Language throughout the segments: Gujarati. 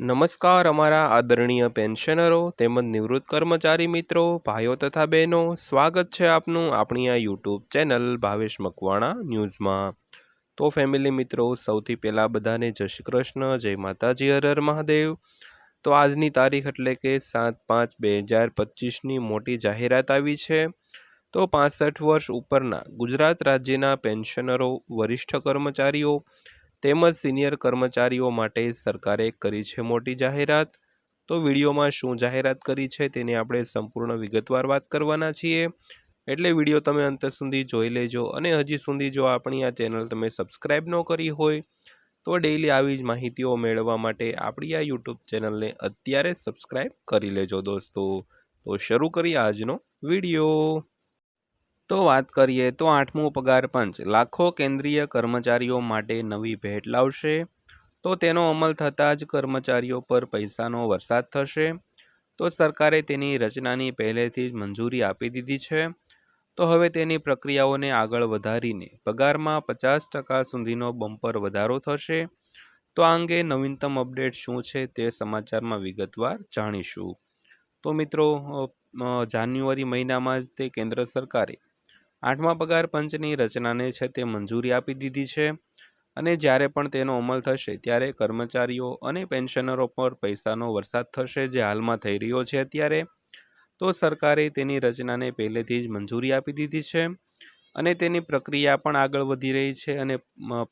નમસ્કાર અમારા આદરણીય પેન્શનરો તેમજ નિવૃત્ત કર્મચારી મિત્રો, ભાઈઓ તથા બહેનો, સ્વાગત છે આપનું આપણી આ યુટ્યુબ ચેનલ ભાવેશ મકવાણા ન્યૂઝમાં. તો ફેમિલી મિત્રો, સૌથી પહેલાં બધાને જય શ્રી કૃષ્ણ, જય માતાજી, હર હર મહાદેવ. તો આજની તારીખ એટલે કે સાત પાંચ બે હજાર પચીસની મોટી જાહેરાત આવી છે. તો પાસઠ વર્ષ ઉપરના ગુજરાત રાજ્યના પેન્શનરો, વરિષ્ઠ કર્મચારીઓ તેમજ સિનિયર કર્મચારીઓ માટે સરકારે કરી છે મોટી જાહેરાત. તો વિડીયોમાં શું જાહેરાત કરી છે તેની આપણે સંપૂર્ણ વિગતવાર વાત કરવાના છીએ. એટલે વીડિયો તમે અંત સુધી જોઈ લેજો અને હજી સુધી જો આપણી આ ચેનલ તમે સબસ્ક્રાઈબ ન કરી હોય, તો ડેઈલી આવી જ માહિતીઓ મેળવવા માટે આપણી આ યુટ્યુબ ચેનલને અત્યારે સબસ્ક્રાઈબ કરી લેજો દોસ્તો. તો શરૂ કરીએ આજનો વીડિયો. તો વાત કરીએ તો આઠમું પગાર પંચ. લાખો કેન્દ્રીય કર્મચારીઓ માટે નવી ભેટ લાવશે. તો તેનો અમલ થતાં જ કર્મચારીઓ પર પૈસાનો વરસાદ થશે. તો સરકારે તેની રચનાની પહેલેથી જ મંજૂરી આપી દીધી છે. તો હવે તેની પ્રક્રિયાઓને આગળ વધારીને પગારમાં પચાસ ટકા સુધીનો બમ્પર વધારો થશે. તો આ અંગે નવીનતમ અપડેટ શું છે તે સમાચારમાં વિગતવાર જાણીશું. તો મિત્રો જાન્યુઆરી મહિનામાં જ તે કેન્દ્ર સરકારે આઠમા પગાર પંચની રચનાને છે તે મંજૂરી આપી દીધી છે અને જ્યારે પણ તેનો અમલ થશે ત્યારે કર્મચારીઓ અને પેન્શનરો પર પૈસાનો વરસાદ થશે જે હાલમાં થઈ રહ્યો છે અત્યારે. તો સરકારે તેની રચનાને પહેલેથી જ મંજૂરી આપી દીધી છે અને તેની પ્રક્રિયા પણ આગળ વધી રહી છે અને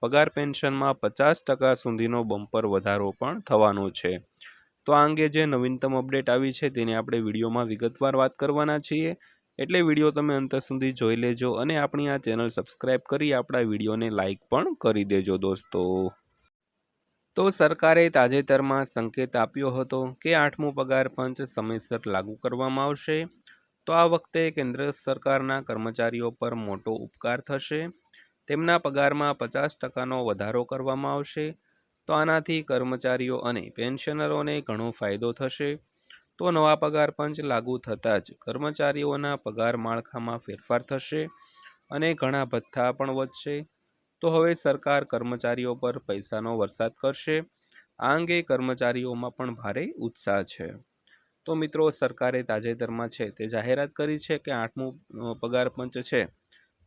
પગાર પેન્શનમાં પચાસ ટકા સુધીનો બમ્પર વધારો પણ થવાનો છે. તો આ અંગે જે નવીનતમ અપડેટ આવી છે તેની આપણે વિડીયોમાં વિગતવાર વાત કરવાના છીએ. એટલે વીડિયો તમે અંત સુધી જોઈ લેજો અને આપણી આ ચેનલ સબસ્ક્રાઈબ કરી આપણા વિડીયોને લાઇક પણ કરી દેજો દોસ્તો. તો સરકારે તાજેતરમાં સંકેત આપ્યો હતો કે આઠમું પગાર પંચ સમયસર લાગુ કરવામાં આવશે. તો આ વખતે કેન્દ્ર સરકારના કર્મચારીઓ પર મોટો ઉપકાર થશે. તેમના પગારમાં પચાસ ટકાનો વધારો કરવામાં આવશે. તો આનાથી કર્મચારીઓ અને પેન્શનરોને ઘણો ફાયદો થશે. તો નવા પગાર પંચ લાગુ થતાં જ કર્મચારીઓના પગાર માળખામાં ફેરફાર થશે અને ઘણા ભથ્થા પણ વધશે. તો હવે સરકાર કર્મચારીઓ પર પૈસાનો વરસાદ કરશે. આ અંગે કર્મચારીઓમાં પણ ભારે ઉત્સાહ છે. તો મિત્રો, સરકારે તાજેતરમાં છે તે જાહેરાત કરી છે કે આઠમું પગાર પંચ છે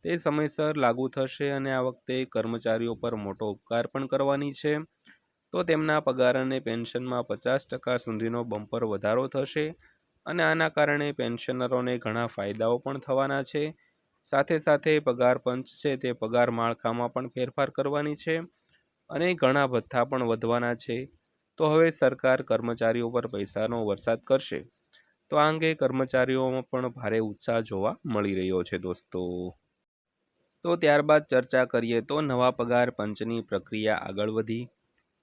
તે સમયસર લાગુ થશે અને આ વખતે કર્મચારીઓ પર મોટો ઉપકાર પણ કરવાની છે. તો તેમના પગાર અને પેન્શનમાં પચાસ ટકા સુધીનો બમ્પર વધારો થશે અને આના કારણે પેન્શનરોને ઘણા ફાયદાઓ પણ થવાના છે. સાથે સાથે પગાર પંચ છે તે પગાર માળખામાં પણ ફેરફાર કરવાની છે અને ઘણા ભથ્થા પણ વધવાના છે. તો હવે સરકાર કર્મચારીઓ પર પૈસાનો વરસાદ કરશે. તો આ અંગે કર્મચારીઓમાં પણ ભારે ઉત્સાહ જોવા મળી રહ્યો છે દોસ્તો. તો ત્યારબાદ ચર્ચા કરીએ તો નવા પગાર પંચની પ્રક્રિયા આગળ વધી.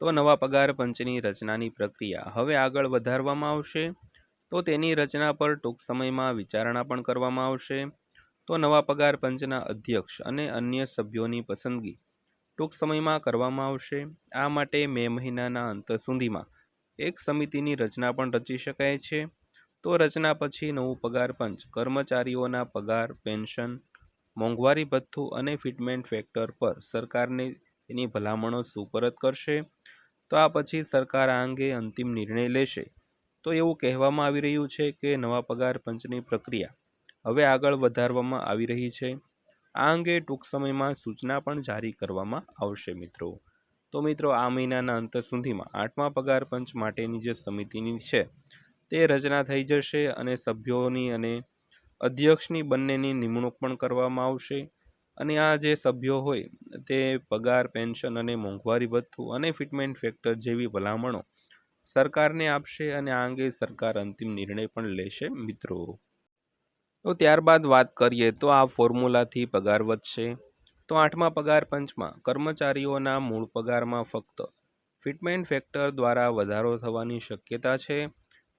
તો નવા પગાર પંચની રચનાની પ્રક્રિયા હવે આગળ વધારવામાં આવશે. તો તેની રચના પર ટૂંક સમયમાં વિચારણા પણ કરવામાં આવશે. તો નવા પગાર પંચના અધ્યક્ષ અને અન્ય સભ્યોની પસંદગી ટૂંક સમયમાં કરવામાં આવશે. આ માટે મે મહિનાના અંત સુધીમાં એક સમિતિની રચના પણ રચી શકાય છે. તો રચના પછી નવું પગાર પંચ, કર્મચારીઓના પગાર, પેન્શન, મોંઘવારી ભથ્થું અને ફિટમેન્ટ ફેક્ટર પર સરકારને તેની ભલામણો સુપરત કરશે. તો આ પછી સરકાર આ અંગે અંતિમ નિર્ણય લેશે. તો એવું કહેવામાં આવી રહ્યું છે કે નવા પગાર પંચની પ્રક્રિયા હવે આગળ વધારવામાં આવી રહી છે. આ અંગે ટૂંક સમયમાં સૂચના પણ જારી કરવામાં આવશે મિત્રો. તો મિત્રો, આ મહિનાના અંત સુધીમાં આઠમા પગાર પંચ માટેની જે સમિતિની છે તે રચના થઈ જશે અને સભ્યોની અને અધ્યક્ષની બંનેની નિમણૂક પણ કરવામાં આવશે. અને આ જે સભ્યો હોય, તે પગાર, પેન્શન અને મોંઘવારી ભથ્થું અને ફિટમેન્ટ ફેક્ટર જેવી ભલામણો સરકારને આપશે અને આ અંગે સરકાર અંતિમ નિર્ણય પણ લેશે, મિત્રો. તો ત્યારબાદ વાત કરીએ તો આ ફોર્મ્યુલાથી પગાર વધશે. તો આઠમા પગાર પંચમાં કર્મચારીઓના મૂળ પગારમાં ફક્ત ફિટમેન્ટ ફેક્ટર દ્વારા વધારો થવાની શક્યતા છે.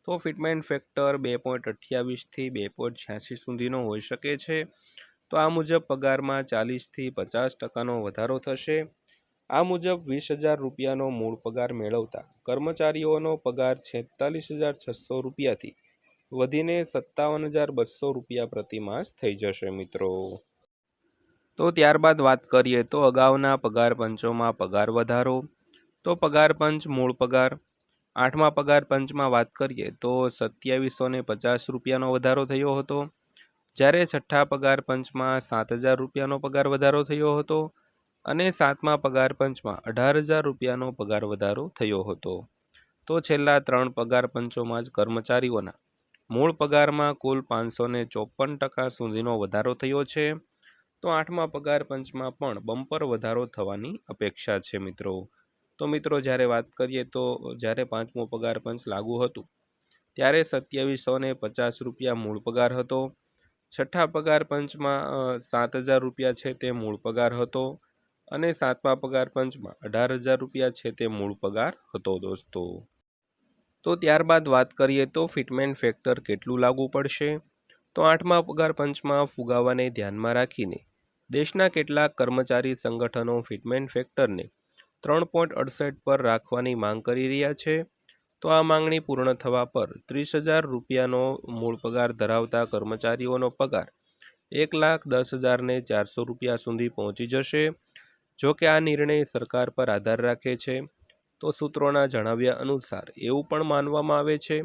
તો ફિટમેન્ટ ફેક્ટર બે પોઈન્ટ અઠ્યાવીસથી બે પોઈન્ટ છ્યાસી સુધીનો હોઈ શકે છે. તો આ મુજબ પગારમાં ચાલીસથી પચાસ ટકાનો વધારો થશે. આ મુજબ વીસ હજાર રૂપિયાનો મૂળ પગાર મેળવતા કર્મચારીઓનો પગાર છેતાલીસ હજાર છસો રૂપિયાથી વધીને સત્તાવન હજાર બસો રૂપિયા પ્રતિમાસ થઈ જશે મિત્રો. તો ત્યારબાદ વાત કરીએ તો અગાઉના પગાર પંચોમાં પગાર વધારો. તો પગાર પંચ, મૂળ પગાર. આઠમા પગાર પંચમાં વાત કરીએ તો સત્યાવીસો ને પચાસ રૂપિયાનો વધારો થયો હતો. જ્યારે છઠ્ઠા પગાર પંચમાં સાત હજાર રૂપિયાનો પગાર વધારો થયો હતો અને સાતમા પગાર પંચમાં અઢાર હજાર રૂપિયાનો પગાર વધારો થયો હતો. તો છેલ્લા ત્રણ પગાર પંચોમાં જ કર્મચારીઓના મૂળ પગારમાં કુલ પાંચસો ને ચોપન ટકા સુધીનો વધારો થયો છે. તો આઠમા પગાર પંચમાં પણ બમ્પર વધારો થવાની અપેક્ષા છે મિત્રો. તો મિત્રો, જ્યારે વાત કરીએ તો જ્યારે પાંચમો પગાર પંચ લાગુ હતું, ત્યારે સત્યાવીસો ને પચાસ રૂપિયા મૂળ પગાર હતો. છઠ્ઠા પગાર પંચમાં સાત હજાર રૂપિયા છે તે મૂળ પગાર હતો અને સાતમા પગાર પંચમાં અઢાર હજાર રૂપિયા છે તે મૂળ પગાર હતો દોસ્તો. તો ત્યારબાદ વાત કરીએ તો ફિટમેન્ટ ફેક્ટર કેટલું લાગુ પડશે? તો આઠમા પગાર પંચમાં ફુગાવાને ધ્યાનમાં રાખીને દેશના કેટલાક કર્મચારી સંગઠનો ફિટમેન્ટ ફેક્ટરને ત્રણ પોઈન્ટ અડસઠ પર રાખવાની માંગ કરી રહ્યા છે. તો આ માંગણી પૂર્ણ થવા પર ત્રીસ હજાર રૂપિયાનો મૂળ પગાર ધરાવતા કર્મચારીઓનો પગાર એક લાખ દસ હજારને ચારસો રૂપિયા સુધી પહોંચી જશે. જો કે આ નિર્ણય સરકાર પર આધાર રાખે છે, તો સૂત્રોના જણાવ્યા અનુસાર એવું પણ માનવામાં આવે છે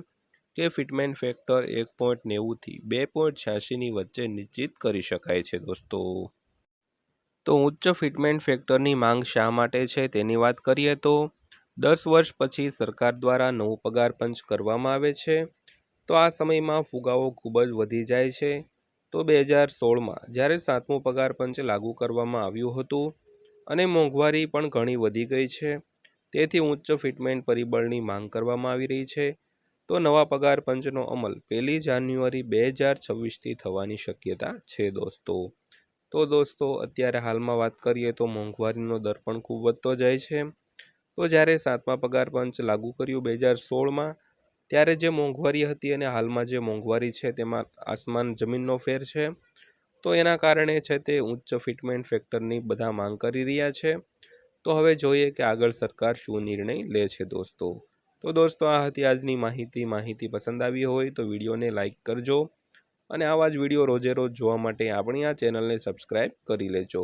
કે ફિટમેન્ટ ફેક્ટર એક પોઈન્ટ નેવુંથી બે પોઈન્ટ છ્યાસીની વચ્ચે નિશ્ચિત કરી શકાય છે દોસ્તો. તો ઉચ્ચ ફિટમેન્ટ ફેક્ટરની માંગ શા માટે છે તેની વાત કરીએ તો દસ વર્ષ પછી સરકાર દ્વારા નવું પગાર પંચ કરવામાં આવે છે. તો આ સમયમાં ફુગાવો ખૂબ જ વધી જાય છે. તો બે હજાર સોળમાં જ્યારે સાતમું પગાર પંચ લાગુ કરવામાં આવ્યું હતું અને મોંઘવારી પણ ઘણી વધી ગઈ છે, તેથી ઉચ્ચ ફિટમેન્ટ પરિબળની માંગ કરવામાં આવી રહી છે. તો નવા પગાર પંચનો અમલ પહેલી જાન્યુઆરી બે હજાર છવ્વીસથી થવાની શક્યતા છે દોસ્તો. તો દોસ્તો, અત્યારે હાલમાં વાત કરીએ તો મોંઘવારીનો દર પણ ખૂબ વધતો જાય છે. તો જ્યારે સાતમા પગાર પંચ લાગુ કર્યું બે હજાર સોળમાં, ત્યારે જે મોંઘવારી હતી અને હાલમાં જે મોંઘવારી છે તેમાં આસમાન જમીનનો ફેર છે, તો એના કારણે છે તે ઉચ્ચ ફિટમેન્ટ ફેક્ટરની બધા માંગ કરી રહ્યા છે. તો હવે જોઈએ કે આગળ સરકાર શું નિર્ણય લે છે દોસ્તો. તો દોસ્તો, આ હતી આજની માહિતી. માહિતી પસંદ આવી હોય તો વિડીયોને લાઇક કરજો અને આવા જ વીડિયો રોજે રોજ જોવા માટે આપણી આ ચેનલને સબસ્ક્રાઈબ કરી લેજો.